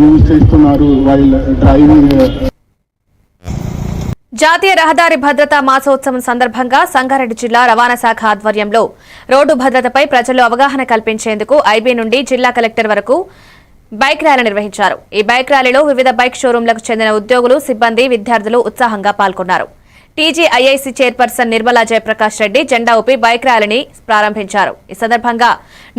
Use చేస్తున్నారు while driving జాతీయ రహదారి భద్రతా మాసోత్సవం సందర్భంగా సంగారెడ్డి జిల్లా రవాణా శాఖ ఆధ్వర్యంలో రోడ్డు భద్రతపై ప్రజల్లో అవగాహన కల్పించేందుకు ఐబీ నుండి జిల్లా కలెక్టర్ వరకు బైక్ ర్యాలీ నిర్వహించారు. ఈ బైక్ ర్యాలీలో వివిధ బైక్ షోరూంలకు చెందిన ఉద్యోగులు సిబ్బంది విద్యార్థులు ఉత్సాహంగా పాల్గొన్నారు. టీజీఐఐసీ చైర్పర్సన్ నిర్మలా జయప్రకాష్ రెడ్డి జెండా ఊపి బైక్ ర్యాలీని ప్రారంభించారు. ఈ సందర్భంగా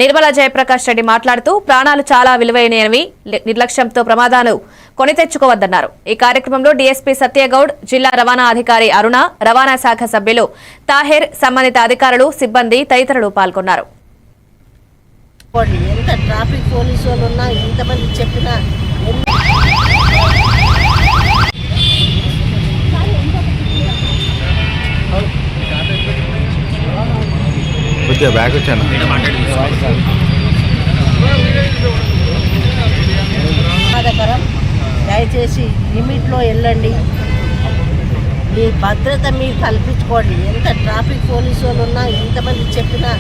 నిర్మలా జయప్రకాష్ రెడ్డి మాట్లాడుతూ ప్రాణాలు చాలా విలువైనవి నిర్లక్ష్యంతో ప్రమాదాలు కొని తెచ్చుకోవద్దన్నారు. ఈ కార్యక్రమంలో డీఎస్పీ సత్యగౌడ్ జిల్లా రవాణా అధికారి అరుణ రవాణా శాఖ సభ్యులు తాహెర్ సంబంధిత అధికారులు సిబ్బంది తదితరులు పాల్గొన్నారు. ఎంత ట్రాఫిక్ పోలీసు వాళ్ళు ఉన్నా ఎంతమంది చెప్పినా కొద్దిగా బ్యాక్ వచ్చాను. దయచేసి లిమిట్లో వెళ్ళండి. మీ భద్రత మీరు కల్పించుకోండి. ఎంత ట్రాఫిక్ పోలీసు వాళ్ళు ఉన్నా ఎంతమంది చెప్పినా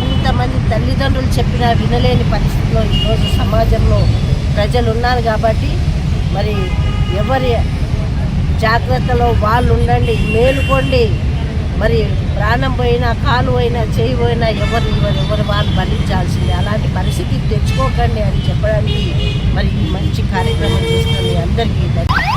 ఎంతమంది తల్లిదండ్రులు చెప్పినా వినలేని పరిస్థితిలో ఈరోజు సమాజంలో ప్రజలు ఉన్నారు కాబట్టి మరి ఎవరి జాగ్రత్తలో వాళ్ళు ఉండండి మేలుకోండి. మరి ప్రాణం పోయినా కాలు పోయినా చేయి పోయినా ఎవరు ఎవరు ఎవరు వాళ్ళు భరించాల్సిందే అలాంటి పరిస్థితి తెచ్చుకోకండి అని చెప్పడానికి మరి మంచి కార్యక్రమం చేస్తుంది అందరికీ